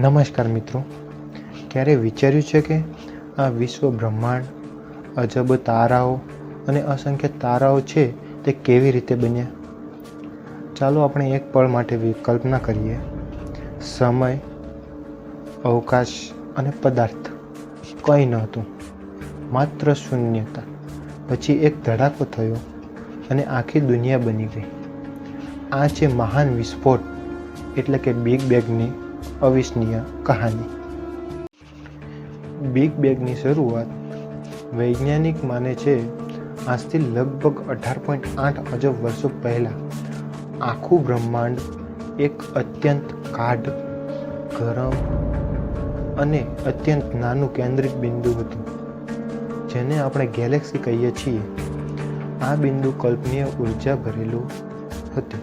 નમસ્કાર મિત્રો. ક્યારે વિચાર્યું છે કે આ વિશ્વ બ્રહ્માંડ, અજબ તારાઓ અને અસંખ્ય તારાઓ છે તે કેવી રીતે બન્યા? ચાલો આપણે એક પળ માટે કલ્પના કરીએ. સમય, અવકાશ અને પદાર્થ. કંઈ નહોતું માત્ર શૂન્યતા. પછી એક ધડાકો થયો અને આખી દુનિયા બની ગઈ. આ છે મહાન વિસ્ફોટ, એટલે કે બિગ બેગની અવિસ્મરણીય કહાની. બિગ બેગની શરૂઆત વૈજ્ઞાનિક માને છે, આજથી લગભગ અઢાર પોઈન્ટ આઠ અજબ વર્ષો પહેલાં. આખું બ્રહ્માંડ એક અત્યંત ગાઢ, ગરમ અને અત્યંત નાનું કેન્દ્રિત બિંદુ હતું, જેને આપણે ગેલેક્સી કહીએ છીએ. આ બિંદુ કલ્પનીય ઊર્જા ભરેલું હતું.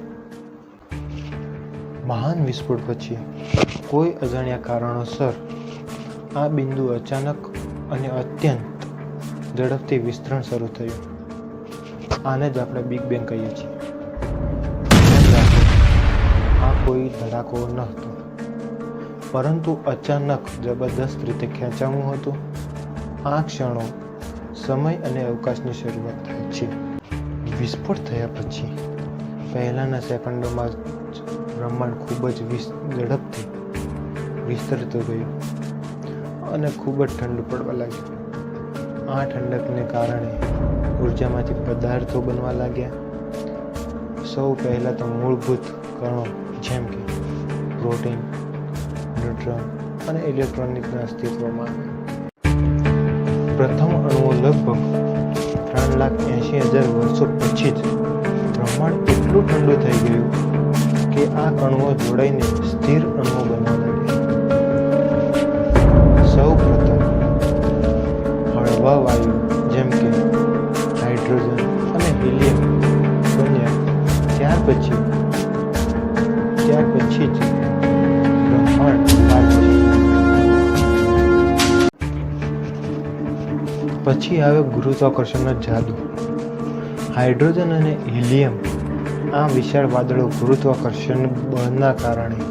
મહાન વિસ્ફોટ પછી કોઈ અજાણ્યા કારણોસર આ બિંદુ અચાનક અને અત્યંત ઝડપથી વિસ્તરણ શરૂ થયું. આને જ આપણે બિગ બેંગ કહીએ છીએ. આ કોઈ ધડાકો ન હતો, પરંતુ અચાનક જબરદસ્ત રીતે ખેંચાણું હતું. આ ક્ષણો સમય અને અવકાશની શરૂઆત થાય છે. વિસ્ફોટ થયા પછી પહેલાંના સેકન્ડોમાં જ બ્રહ્માંડ ખૂબ જ વિસ, ઝડપથી વિસ્તરતું ગયું. અને ખૂબ જ ઠંડુ પડવા લાગ્યું. આ ઠંડકને કારણે ઉર્જામાંથી પદાર્થો બનવા લાગ્યા. સૌ પહેલાં તો મૂળભૂત કણો, જેમ કે પ્રોટીન, ન્યુટ્રન અને ઇલેક્ટ્રોનિકના અસ્તિત્વમાં આવ્યા. પ્રથમ અણુઓ લગભગ ત્રણ લાખ એંશી હજાર વર્ષો પછી જ બ્રહ્માંડ એટલું ઠંડુ થઈ ગયું કે આ કણુઓ જોડાઈને સ્થિર અણુઓ હળવા વાયુ જેમ કે હાઇડ્રોજન અને હિલિયમ બન્યા ત્યાર પછી ત્યાર પછી જ બ્રહ્માંડ પછી આવે ગુરુત્વાકર્ષણનો જાદુ. હાઇડ્રોજન અને હિલિયમ આ વિશાળ વાદળો ગુરુત્વાકર્ષણ બળના કારણે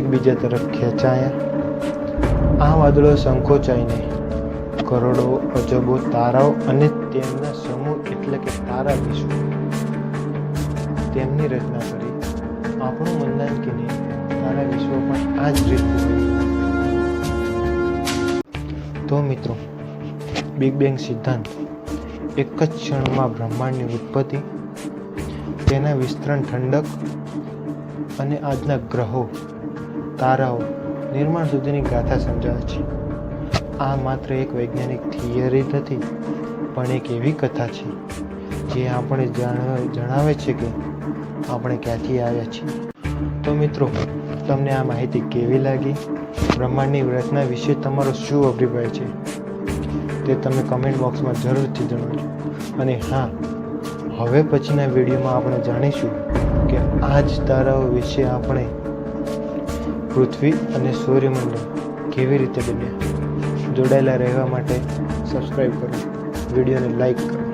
એકબીજા તરફ ખેંચાયા. આ વાદળો સંકોચાઈને કરોડો અજબો તારાઓ અને તેમના સમૂહ એટલે કે તારા વિશ્વ તેમની રચના કરી. આપણું મંદાંકીને તારા વિશ્વ પણ આ જ રીતે તો મિત્રો બિગ બેંગ સિદ્ધાંત એક જ ક્ષણમાં બ્રહ્માંડની ઉત્પત્તિ, તેના વિસ્તરણ ઠંડક અને આજના ગ્રહો, તારાઓ, નિર્માણ સુધીની ગાથા સમજાવે છે. આ માત્ર એક વૈજ્ઞાનિક થિયરી નથી, પણ એક એવી કથા છે, જે આપણે જાણવા છે કે આપણે ક્યાંથી આવ્યા છીએ. તો મિત્રો, તમને આ માહિતી કેવી લાગી? બ્રહ્માંડની રચના વિશે તમારો શું અભિપ્રાય છે? તે તમે કમેન્ટ બોક્સમાં જરૂરથી જણાવજો. અને હા, હવે પછીના વિડીયોમાં આપણે જાણીશું કે આ જ તારાઓ વિશે આપણે પૃથ્વી અને સૂર્યમંડળ કેવી રીતે બન્યા. જોડાયેલા રહેવા માટે સબસ્ક્રાઈબ કરો. વિડીયોને લાઈક કરો.